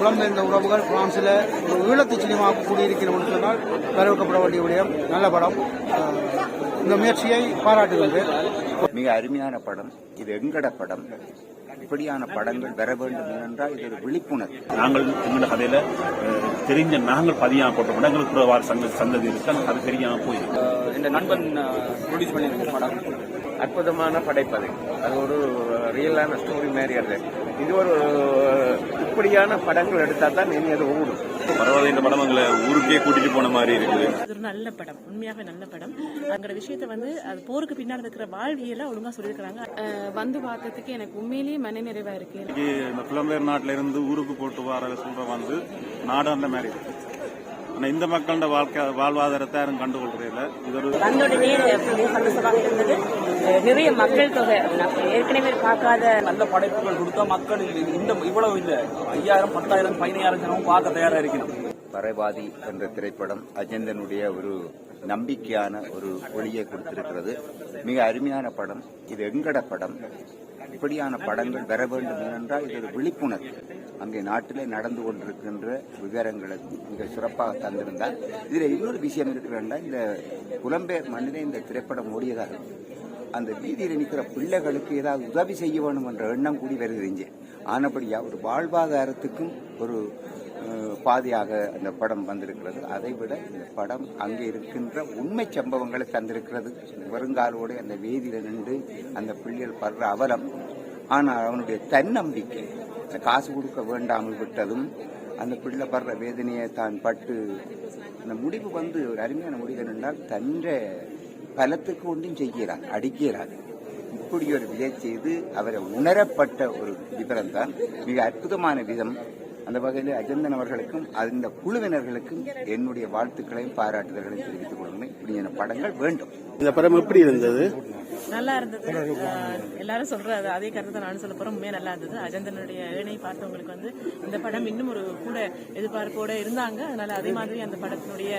புலம்பெயர்ந்த உறவுகள் பிரான்சில் ஒரு ஈழத்து சினிமாவுக்கு கூடியிருக்கிறோம் சொன்னால் வரவேற்கப்பட வேண்டிய விடயம். நல்ல படம். இந்த முயற்சியை பாராட்டுகின்றேன். மிக அருமையான படம். இது எங்கட படம். இப்படியான படங்கள் வர வேண்டும் என்றால் இது ஒரு விழிப்புணர்வு. நாங்கள் எங்களோட கதையில தெரிஞ்ச நாங்கள் பதியாம போட்ட படங்களுக்கு வார சங்க சந்ததி இருக்கு. அந்த கதை தெரியாம போயிருக்கு. இந்த நண்பன் ப்ரொடியூஸ் பண்ணியிருக்க படம். அற்புதமான படைப்பது. அது ஒரு ரியலான ஸ்டோரி மாதிரி அது. இது ஒரு இப்படியான படங்கள் எடுத்தா தான் இனி அது ஓடும். பரவாயில்ல இந்த படம் எங்களை ஊருக்கே கூட்டிட்டு போன மாதிரி இருக்குது. அது ஒரு நல்ல படம் உண்மையாகவே நல்ல படம். அங்கிற விஷயத்த வந்து அது போருக்கு பின்னால் இருக்கிற வாழ்வியல ஒழுங்கா சொல்லியிருக்கிறாங்க. வந்து பார்த்ததுக்கு எனக்கு உண்மையிலேயே மன நிறைவா இருக்கு. இந்த புலம்பெயர் நாட்டில இருந்து ஊருக்கு போட்டு வர சொல்ற வந்து நாடு அந்த மாதிரி இருக்கு. ஆனா இந்த மக்களோட வாழ்க்கை வாழ்வாதாரத்தை யாரும் கண்டுகொள்றே இல்ல. இது ஒரு நிறைய மக்கள் தொகை. ஏற்கனவே பார்க்காத நல்ல படைப்புகள் கொடுத்தா மக்கள் இந்த இவ்வளவு இல்ல. ஐயாயிரம் பத்தாயிரம் பதினாயிரம் ஜனமும் பார்க்க தயாரா இருக்கணும். பறைவாதி என்ற திரைப்படம் அஜந்தனுடைய ஒரு நம்பிக்கையான ஒரு ஒளியை கொடுத்திருக்கிறது. மிக அருமையான படம். இது எங்கட படம்? இப்படியான படங்கள் வர வேண்டும் என்றால் இது ஒரு விழிப்புணர்வு. அங்கே நாட்டிலே நடந்து கொண்டிருக்கின்ற விவரங்களை மிக சிறப்பாக தந்திருந்தால். இதில் இன்னொரு விஷயம் இருக்கிறதா இந்த புலம்பெயர் மண்ணிலே இந்த திரைப்படம் ஓடியதாக அந்த வீதியில் நிற்கிற பிள்ளைகளுக்கு ஏதாவது உதவி செய்ய வேணும் என்ற எண்ணம் கூடி வருதுங்க இங்கே. ஆனபடியா ஒரு வாழ்வாதாரத்துக்கும் ஒரு பாதையாக அந்த படம் வந்திருக்கிறது. அதை விட இந்த படம் அங்கே இருக்கின்ற உண்மை சம்பவங்களை தந்திருக்கிறது. வருங்காலோடு அந்த வீதியில் நின்று அந்த பிள்ளைகள் படுற அவலம். ஆனால் அவனுடைய தன்னம்பிக்கை அந்த காசு கொடுக்க வேண்டாமல் விட்டதும் அந்த பிள்ளை படுற வேதனையை தான் பட்டு அந்த முடிவு வந்து ஒரு அருமையான முடிவு என்னென்றால் தன்ற பலத்துக்கு ஒன்றும் செய்கிறார் அடிக்கிறார். இப்படி ஒரு விதை செய்து அவரை உணரப்பட்ட ஒரு விவரம் தான் மிக அற்புதமான விதம். அந்த வகையில் அஜந்தன் அவர்களுக்கும் அந்த குழுவினர்களுக்கும் என்னுடைய வாழ்த்துக்களையும் பாராட்டுதல்களையும் தெரிவித்துக் கொள்ளுங்கள் இப்படியான படங்கள் வேண்டும். இந்த படம் எப்படி இருந்தது? நல்லா இருந்தது. எல்லாரும் சொல்ற அதே கருத்தை நானும் சொல்ல போறேன். உண்மையா நல்லா இருந்தது. அஜந்தனுடைய ஏனை பார்த்தவங்களுக்கு வந்து இந்த படம் இன்னும் ஒரு கூட எதிர்பார்ப்போட இருந்தாங்க. அதனால அதே மாதிரி அந்த படத்தினுடைய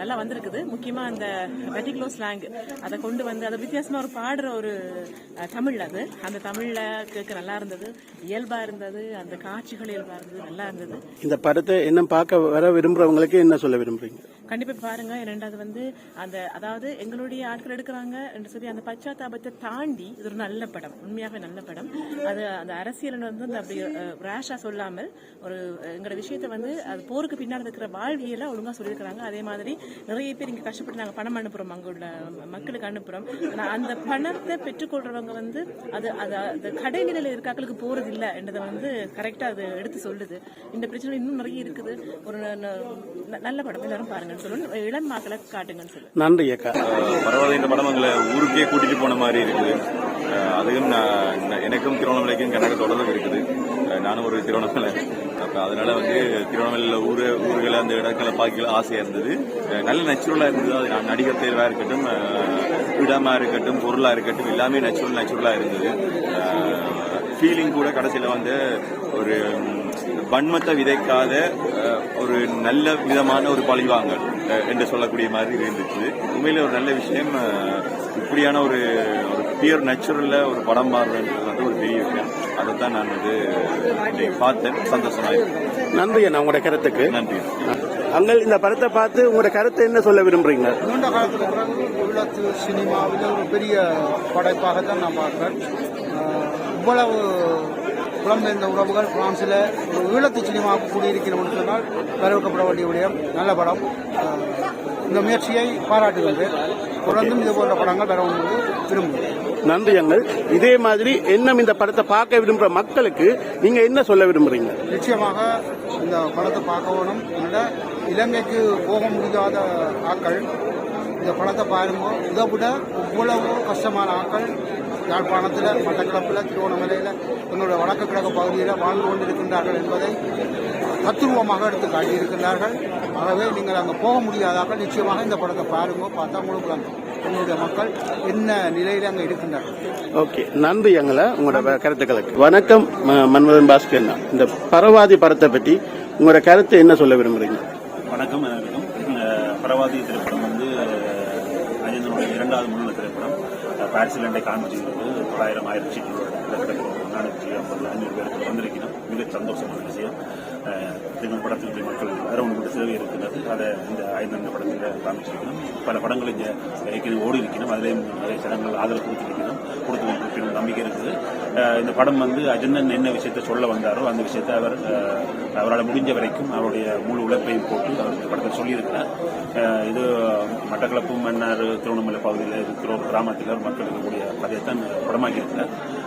நல்லா வந்திருக்குது. முக்கியமா அந்த வெட்டிக்லோ ஸ்லாங் அதை கொண்டு வந்து அதை வித்தியாசமா ஒரு பாடுற ஒரு தமிழ் அது. அந்த தமிழ்ல கேட்க நல்லா இருந்தது. இயல்பா இருந்தது. அந்த காட்சிகள் இயல்பா இருந்தது. நல்லா இருந்தது. இந்த படத்தை இன்னும் பார்க்க வர விரும்புறவங்களுக்கு என்ன சொல்ல விரும்புறீங்க? கண்டிப்பா பாருங்க. ரெண்டாவது வந்து அந்த அதாவது எங்களுடைய ஆட்கள் எடுக்கிறாங்க என்று சொல்லி அந்த பச்சாத்தாபத்தை தாண்டி இது ஒரு நல்ல படம். உண்மையாகவே நல்ல படம். அது அந்த அரசியல் வந்து அந்த அப்படி ரேஷா சொல்லாமல் ஒரு எங்களோட விஷயத்தை வந்து அது போருக்கு பின்னால் இருக்கிற வாழ்வியல ஒழுங்கா சொல்லியிருக்கிறாங்க. அதே மாதிரி நிறைய பேர் இங்க கஷ்டப்பட்டு நாங்க பணம் அனுப்புறோம். அங்க உள்ள மக்களுக்கு அனுப்புறோம். அந்த பணத்தை பெற்றுக்கொள்றவங்க வந்து அது அது அந்த கடைநிலையில இருக்காக்களுக்கு போறது இல்லை என்றதை வந்து கரெக்டா அது எடுத்து சொல்லுது. இந்த பிரச்சனை இன்னும் நிறைய இருக்குது. ஒரு ந- ந- நல்ல படம். எல்லாரும் பாருங்கன்னு சொல்லணும் இளம் மக்களை காட்டுங்கன்னு சொல்லணும் நன்றி அக்கா. பரவாயில்ல இந்த படம் எங்களை ஊருக்கே கூட்டிட்டு போன மாதிரி இருக்குது. அதுவும் எனக்கும் திருவண்ணாமலைக்கும் கணக்கு தொடர்பு இருக்குது. நானும் ஒரு திருவண்ணாமலை. அப்ப அதனால வந்து திருவண்ணாமலையில ஊரு ஊர்களை அந்த இடங்களை பார்க்கல ஆசையா இருந்தது. நல்ல நேச்சுரலா இருந்தது. அது நான் நடிகர் தேர்வா இருக்கட்டும் அஹ், இடமா இருக்கட்டும் பொருளா இருக்கட்டும் எல்லாமே நேச்சுரல் நேச்சுரலா இருந்தது. ஃபீலிங் கூட கடைசியில வந்து ஒரு வன்மத்தை விதைக்காத ஒரு நல்ல விதமான ஒரு பழிவாங்கல் என்று சொல்லக்கூடிய மாதிரி இருந்துச்சு. உண்மையில ஒரு நல்ல விஷயம் இப்படியான ஒரு ஒரு பியூர் நேச்சுரல்ல ஒரு படம் மாறுறது வந்து ஒரு பெரிய விஷயம். அதைத்தான் நான் வந்து பார்த்தேன். சந்தோஷமா இருக்கு நன்றி அண்ணா உங்களோட கருத்துக்கு. நன்றி. அங்கள் இந்த படத்தை பார்த்து உங்களோட கருத்தை என்ன சொல்ல விரும்புறீங்க? நீண்ட காலத்துக்கு பிறகு ஈழத்து சினிமாவில் ஒரு பெரிய படைப்பாக தான் நான் பார்க்குறேன் இவ்வளவு புலம்பெயர்ந்த உறவுகள் பிரான்சில் ஒரு ஈழத்து சினிமாவுக்கு கூடியிருக்கிறோம் சொன்னால் வரவேற்கப்பட வேண்டிய விடயம். நல்ல படம். இந்த முயற்சியை பாராட்டுகின்றேன் தொடர்ந்தும் இது போன்ற படங்கள் ஒன்று விரும்புகிறேன் நன்றி அங்கள் இதே மாதிரி இன்னும் இந்த படத்தை பார்க்க விரும்புற மக்களுக்கு நீங்க என்ன சொல்ல விரும்புறீங்க? நிச்சயமாக இந்த படத்தை பார்க்க வேணும் என்னடா இலங்கைக்கு போக முடியாத ஆட்கள். இந்த படத்தை பாருங்க. இதை விட இவ்வளவு கஷ்டமான ஆட்கள் யாழ்ப்பாணத்தில் மட்டக்களப்பில் திருவண்ணாமலையில் எங்களுடைய வடக்கு கிழக்கு பகுதியில் வாழ்ந்து கொண்டிருக்கின்றார்கள் என்பதை தத்துருவமாக எடுத்து காட்டியிருக்கின்றார்கள். ஆகவே நீங்கள் அங்கே போக முடியாதாக்கள் நிச்சயமாக இந்த படத்தை பாருங்க பார்த்தா உங்களுக்கு. எங்களுடைய மக்கள் என்ன நிலையில் அங்கே இருக்கின்றார்கள். ஓகே நன்றி அங்கள உங்களோட கருத்துக்களுக்கு. வணக்கம் மன்மதன் பாஸ்கர் இந்த பரவாதி படத்தை பற்றி உங்களோட கருத்தை என்ன சொல்ல விரும்புறீங்க? வணக்கம் பரவாதி திரைப்படம் வந்து அஜந்தனுடைய இரண்டாவது முழுவ திரைப்படம். அஹ், பாரிஸில் இண்டை காண்பிச்சிருக்கிறது தொள்ளாயிரம் ஆயிரம் நானூற்றி ஐம்பது ஐநூறு பேருக்கு வந்திருக்கிறோம். மிக சந்தோஷமான விஷயம். எங்கள் படத்தில் மக்கள் வேற ஒன்று சேவை இருக்கிறது அதை இந்த ஐந்தாண்டு படத்தில் காமிச்சிருக்கணும் பல படங்கள் இங்கே ஏற்கனவே ஓடி இருக்கணும் அதிலேயும் நிறைய ஜனங்கள் ஆதரவு கொடுத்துருக்கணும் கொடுத்து கொண்டிருக்கணும் நம்பிக்கை இருக்குது அஹ் இந்த படம் வந்து அஜந்தன் என்ன விஷயத்தை சொல்ல வந்தாரோ அந்த விஷயத்தை அவர் அவரால் முடிஞ்ச வரைக்கும் அவருடைய முழு உழைப்பையும் போட்டு அவர் இந்த படத்தை சொல்லியிருக்கிறார். இது மட்டக்களப்பு மன்னார் திருவண்ணாமலை பகுதியில் இருக்கிற ஒரு கிராமத்தில் மக்கள் இருக்கக்கூடிய கதையை தான் படமாக்கி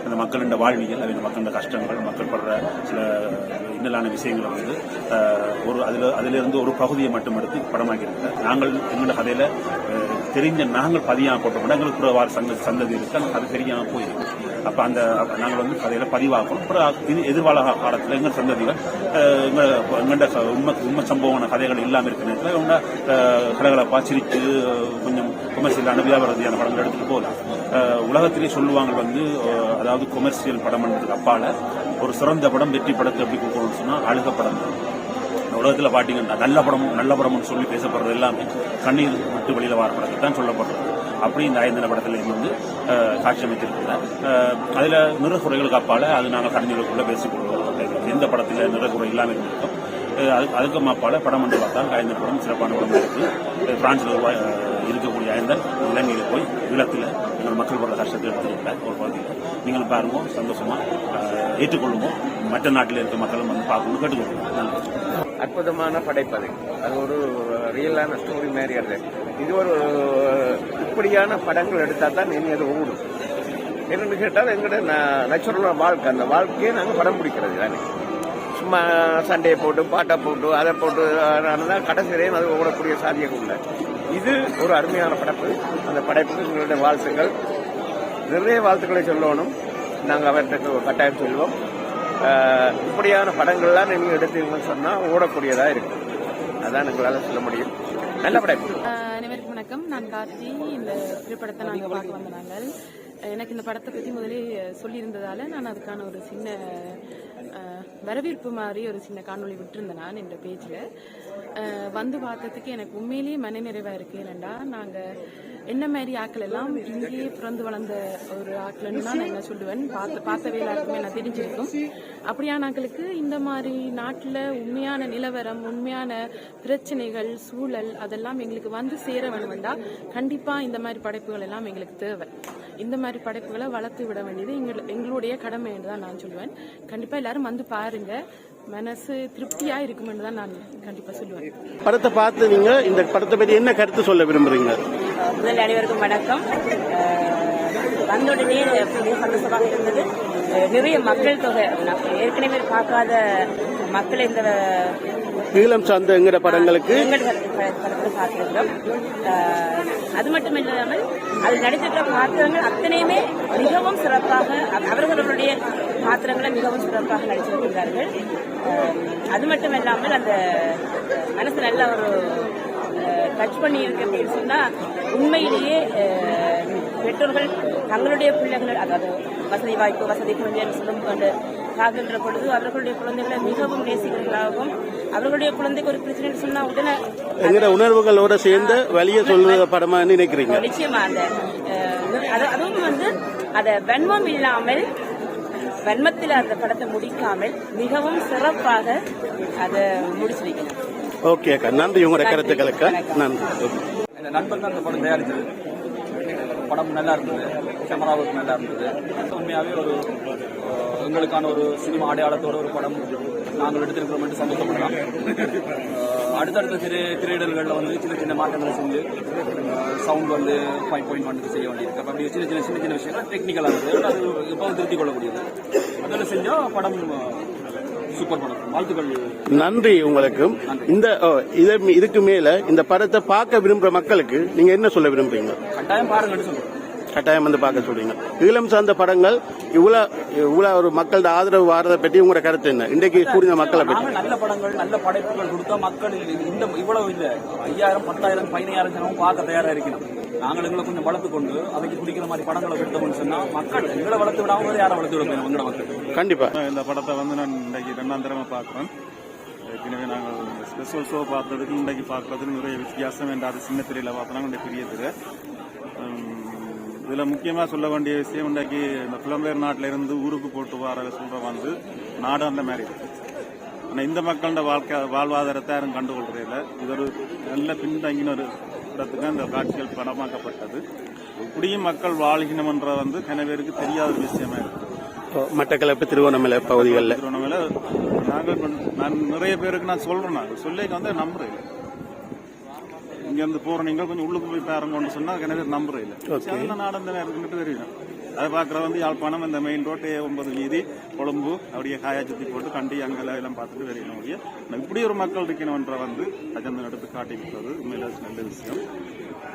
அந்த மக்களின் வாழ்வியல் அவங்க மக்களின் கஷ்டங்கள் மக்கள் படுற சில இன்னலான விஷயங்களை வந்து ஒரு அதில் அதிலிருந்து ஒரு பகுதியை மட்டும் எடுத்து படமாக்கியிருக்கிறார். நாங்கள் எங்களோட கதையில் தெரிஞ்ச நாங்கள் பதியாக போட்டோம். எங்களுக்கு புறவார் சங்க சந்ததி இருக்கு அது தெரியாமல் போயிருக்கு. அப்போ அந்த நாங்கள் வந்து கதையில பதிவாக்கணும் அப்புறம் இது எதிர்கால காலத்தில் எங்கள் சந்ததிகள் எங்கள் எங்கள்ட உண்மை உண்மை சம்பவமான கதைகள் இல்லாமல் இருக்கிற நேரத்தில் அவங்க கலகலப்பா சிரித்து கொஞ்சம் கொமர்ஷியலான வியாபாரதியான படங்கள் எடுத்துகிட்டு போகலாம் உலகத்திலேயே உலகத்திலே சொல்லுவாங்க வந்து அதாவது அதாவது படம் பண்ணுறதுக்கு அப்பால ஒரு சிறந்த படம் வெற்றி படத்தை எப்படி கொடுக்கணும்னு சொன்னால் அழுக படம் தான். உலகத்தில் பார்த்தீங்கன்னா நல்ல படம் நல்ல படம்னு சொல்லி பேசப்படுறது எல்லாமே கண்ணீர் விட்டு வெளியில் வர படத்தை தான் சொல்லப்படுறது அப்படி இந்த ஐந்தன படத்துல வந்து காட்சி அமைத்திருக்கிறார். அதில் நிறகுறைகளுக்கு நிறக்குறைகளுக்கு அப்பால அது நாங்கள் கண்ணீருக்குள்ள பேசிக்கொள்வோம் எந்த படத்தில் நிறகுறை இல்லாமல் இருக்கோம் அதுக்கு அதுக்கு அப்பால படம் வந்து பார்த்தால் ஐந்தன் படம் சிறப்பான படம் இருக்கு. அஹ், இருக்கக்கூடிய ஐந்தன் இலங்கையில் போய் ஈழத்தில் எங்கள் மக்கள் படுற கஷ்டத்தை எடுத்துருக்கிறார் ஒரு பகுதியில். நீங்கள் பாருங்க சந்தோஷமா ஏற்றுக்கொள்ளுவோம் மற்ற நாட்டில் இருக்க மக்களும் வந்து பார்க்கணும் கேட்டுக்கொள்ளுங்க. அற்புதமான படைப்பது. அது ஒரு ரியலான ஸ்டோரி மாதிரி அது. இது ஒரு இப்படியான படங்கள் எடுத்தால் தான் இனி அது ஓடும். என்னென்னு கேட்டால் எங்கள்கிட்ட நேச்சுரலான வாழ்க்கை. அந்த வாழ்க்கையை நாங்கள் படம் பிடிக்கிறது தானே. சண்டையை போட்டு பாட்டை போட்டு அதை போட்டு தான் கடைசி வரையும் அது ஓடக்கூடிய சாத்தியம் உள்ள இது ஒரு அருமையான படைப்பு. அந்த படைப்புக்கு எங்களுடைய வாழ்த்துக்கள். நிறைய வாழ்த்துக்களை சொல்லணும். நாங்கள் அவர்கிட்ட கட்டாயம் சொல்வோம். இப்படியான படங்கள்லாம் நீங்கள் எடுத்தீங்கன்னு சொன்னால் ஓடக்கூடியதாக இருக்கும் அதான் எங்களால் சொல்ல முடியும். நல்ல படைப்பு. அனைவருக்கும் வணக்கம். நான் கார்த்தி. இந்த திரைப்படத்தை நாங்கள் பார்க்க வந்த நாங்கள். எனக்கு இந்த படத்தை பற்றி முதலே சொல்லியிருந்ததால நான் அதுக்கான ஒரு சின்ன வரவேற்பு மாதிரி ஒரு சின்ன காணொளி விட்டுருந்தேன் நான் இந்த பேஜில். வந்து பார்த்ததுக்கு எனக்கு உண்மையிலேயே மனநிறைவாக இருக்கு. ஏன்னா நாங்கள் என்ன மாதிரி ஆக்கள் எல்லாம் இங்கேயே பிறந்து வளர்ந்த ஒரு ஆக்கள்னு தான் நான் என்ன சொல்லுவேன்? பார்த்து பார்த்தவே எல்லாருக்குமே நான் தெரிஞ்சிருக்கும். அப்படியான ஆக்களுக்கு இந்த மாதிரி நாட்டில் உண்மையான நிலவரம் உண்மையான பிரச்சனைகள் சூழல் அதெல்லாம் எங்களுக்கு வந்து சேர வேணும்டா கண்டிப்பாக இந்த மாதிரி படைப்புகள் எல்லாம் எங்களுக்கு தேவை. இந்த மாதிரி படைப்புகளை வளர்த்து விட வேண்டியது எங்களுடைய கடமை என்று தான் நான் சொல்லுவேன். கண்டிப்பாக எல்லாரும் வந்து பாருங்கள் மனசு திருப்தியா இருக்குமென்று தான் நான் கண்டிப்பா சொல்லுவேன். படத்தை பார்த்து நீங்க இந்த படத்தை பற்றி என்ன கருத்து சொல்ல விரும்புறீங்க? முதல் அனைவருக்கும் வணக்கம். மிக சந்தோஷமாக இருந்தது. நிறைய மக்கள் தொகை ஏற்கனவே பார்க்காத மக்களை இந்த ஈழம் சார்ந்தங்கிற படங்களுக்கு அது மட்டும் இல்லாமல் அதில் நடித்திருக்கிற பாத்திரங்கள் அத்தனையுமே மிகவும் சிறப்பாக அவர்களுடைய பாத்திரங்களை மிகவும் சிறப்பாக நடிச்சிருக்கிறார்கள் அது மட்டும் இல்லாமல் அந்த மனசு நல்ல ஒரு டச் பண்ணி இருக்கு அப்படின்னு சொன்னா உண்மையிலேயே பெற்றோர்கள் தங்களுடைய பிள்ளைகள் அதாவது வசதி வாய்ப்பு வசதி குழந்தைன்னு சொல்லும் கொண்டு பார்க்கின்ற பொழுது அவர்களுடைய குழந்தைகளை மிகவும் நேசிக்கிறவர்களாகவும் அவர்களுடைய குழந்தைக்கு ஒரு பிரச்சனை சொன்னா உடனே உணர்வுகளோட சேர்ந்து வழிய சொல்ற படமா நினைக்கிறீங்க? நிச்சயமா அந்த அதுவும் வந்து அத வன்மம் இல்லாமல் வன்மத்தில் அந்த படத்தை முடிக்காமல் மிகவும் சிறப்பாக அதை முடிச்சிருக்கணும் ஓகே அக்கா. நன்றி. உங்களோட கருத்துக்களுக்கு. நன்றி. தான் இந்த படம் தயாரிச்சது படம் நல்லா இருந்தது. கேமரா ஒர்க் நல்லா இருந்தது. உண்மையாகவே ஒரு எங்களுக்கான ஒரு சினிமா அடையாளத்தோட ஒரு படம். நாங்கள் எடுத்திருக்கிறோம் என்று சந்தோஷப்படலாம். அடுத்தடுத்த திரு திரையிடல்களில் வந்து சின்ன சின்ன மாற்றங்களை செஞ்சு சவுண்ட் வந்து ஃபைவ் பாயிண்ட் ஒன் செய்ய வேண்டியிருக்கு. அப்படி சின்ன சின்ன சின்ன சின்ன விஷயங்கள் டெக்னிக்கலாக இருந்தது. அது இப்போ திருத்திக் கொள்ளக்கூடியது. அதில் செஞ்சால் படம் சூப்பர் படம். வாழ்த்துக்கள். நன்றி உங்களுக்கும் இந்த இதுக்கு மேல இந்த படத்தை பார்க்க விரும்புற மக்களுக்கு நீங்க என்ன சொல்ல விரும்புறீங்க? கட்டாயம் சொல்றேன். கட்டாயம் வந்து பார்க்க சொல்றீங்க. ஈழம் சார்ந்த படங்கள் இவ்வளவு இவ்வளவு ஒரு மக்களோட ஆதரவு வாரதை பற்றி உங்களோட கருத்து என்ன? இன்றைக்கு கூடிய மக்களை பற்றி நல்ல படங்கள் நல்ல படைப்புகள் கொடுத்தா மக்கள் இந்த இவ்வளவு இல்ல. ஐயாயிரம் பத்தாயிரம் பதினாயிரம் ஜனமும் பார்க்க தயாரா இருக்கணும். நாங்கள் எங்களை கொஞ்சம் வளர்த்து கொண்டு அதுக்கு பிடிக்கிற மாதிரி படங்களை எடுத்தோம்னு சொன்னா மக்கள் எங்களை வளர்த்து விடாம வேற யாரை வளர்த்து விட எங்களோட மக்கள். கண்டிப்பா. இந்த படத்தை வந்து நான் இன்றைக்கு ரெண்டாம் தடவை பார்க்குறேன். ஏற்கனவே நாங்கள் ஸ்பெஷல் ஷோ பார்த்ததுக்கு இன்றைக்கு பார்க்கறதுக்கு நிறைய வித்தியாசம் என்ற அது சின்ன திரையில பார்த்தோம்னா கொஞ்சம் பெரிய திரை இதுல முக்கியமா சொல்ல வேண்டிய விஷயம் இன்றைக்கு இந்த புலம்பெயர் நாட்டில இருந்து ஊருக்கு போட்டு வர சொல்ற வந்து நாடு அந்த மாதிரி இருக்கு. ஆனா இந்த மக்களோட வாழ்க்கை வாழ்வாதாரத்தை யாரும் கண்டுகொள்றதில்ல. இது ஒரு நல்ல பின்தங்கின ஒரு இடத்துக்கு அந்த காட்சிகள் படமாக்கப்பட்டது. இப்படியும் மக்கள் வாழ்கினம்ன்ற வந்து கன பேருக்கு தெரியாத ஒரு விஷயமா. இருக்கு மட்டக்களப்பு திருவண்ணாமலை பகுதிகளில். திருவண்ணாமலை நாங்கள் நான் நிறைய பேருக்கு நான் சொல்றேன் நான். சொல்லிக்க வந்து நம்புறேன். இங்க இருந்து போற நீங்கள் கொஞ்சம் உள்ளுக்கு போய் பாருங்கன்னு சொன்னா நிறைய பேர் நம்புறேன். இல்ல நடந்த நேரத்துக்கு தெரியும். அதை பார்க்குற வந்து யாழ்ப்பாணம் இந்த மெயின் ரோட்டு ஒன்பது வீதி கொழும்பு அப்படியே காயா சுத்தி போட்டு கண்டி அங்கெல்லாம் எல்லாம் பார்த்துட்டு வரையணும் ஒழிய இப்படி ஒரு மக்கள் இருக்கணும்ன்ற வந்து அஜந்தன் எடுத்து காட்டிக்கிட்டது உண்மையில நல்ல விஷயம்.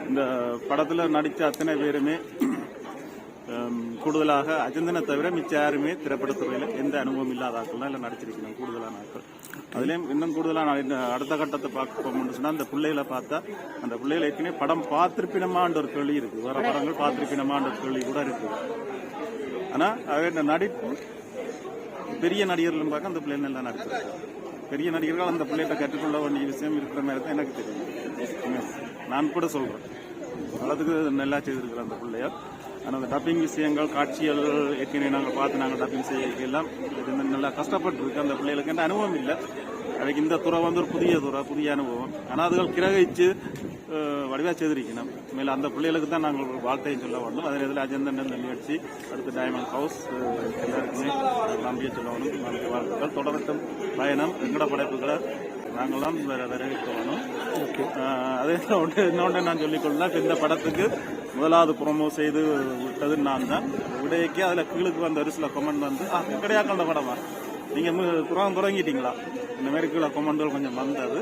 இந்த படத்துல நடித்த அத்தனை பேருமே கூடுதலாக அஜந்தனை தவிர மிச்ச யாருமே திரைப்படத்துறையில எந்த அனுபவம் இல்லாத ஆட்கள் தான் எல்லாம் நடிச்சிருக்கணும் கூடுதலான ஆட்கள். அதுலயும் இன்னும் கூடுதலான இந்த அடுத்த கட்டத்தை பார்க்கணும்னு சொன்னா அந்த பிள்ளைகளை பார்த்தா அந்த பிள்ளைகளை ஏற்கனவே படம் பார்த்திருப்பினமான்ற ஒரு கேள்வி இருக்கு. வேற படங்கள் பார்த்திருப்பினமான்ற ஒரு கேள்வி கூட இருக்கு. ஆனா அவ இந்த நடிப்பு பெரிய நடிகர்களும் பார்க்க அந்த பிள்ளைங்க எல்லாம் நடிச்சிருக்காங்க பெரிய நடிகர்கள் அந்த பிள்ளைகிட்ட கற்றுக்கொள்ள வேண்டிய விஷயம் இருக்கிற மாதிரி தான் எனக்கு தெரியும். நான் கூட சொல்றேன். அதுக்கு நல்லா செய்திருக்கிற அந்த பிள்ளையார். ஆனால் அந்த டப்பிங் விஷயங்கள் காட்சிகள் ஏற்கனவே நாங்கள் பார்த்து நாங்கள் டப்பிங் செய்ய எல்லாம் இது நல்லா கஷ்டப்பட்டிருக்கு. அந்த பிள்ளைகளுக்கு எந்த அனுபவம் இல்லை. அதுக்கு இந்த துறை வந்து ஒரு புதிய துறை புதிய அனுபவம். ஆனால் அதுகள் கிரகிச்சு வடிவா செய்திருக்கணும். மேலும் அந்த பிள்ளைகளுக்கு தான் நாங்கள் ஒரு வார்த்தையை சொல்ல வேண்டும் அதே இதில் அஜந்தன் நிகழ்ச்சி அடுத்து டைமண்ட் ஹவுஸ் எல்லாருக்குமே நம்பிக்கை சொல்ல வேண்டும் நன்றி வாழ்த்துக்கள். தொடரட்டும் பயணம் எங்கட படைப்புகளை நாங்களாம் வேற வரவேற்க வேணும் அதே ஒன்று இன்னொன்று நான் சொல்லிக்கொள்ளலாம் இந்த படத்துக்கு முதலாவது ப்ரோமோ செய்து விட்டது நான் தான். விடையக்கே அதில் கீழுக்கு வந்த ஒரு சில கொமெண்ட் வந்து "ஆ, கிடையாக்கண்ட படமா நீங்கள் குரம் தொடங்கிட்டீங்களா இந்த மாதிரி கீழே கொமெண்ட்கள் கொஞ்சம் வந்தது.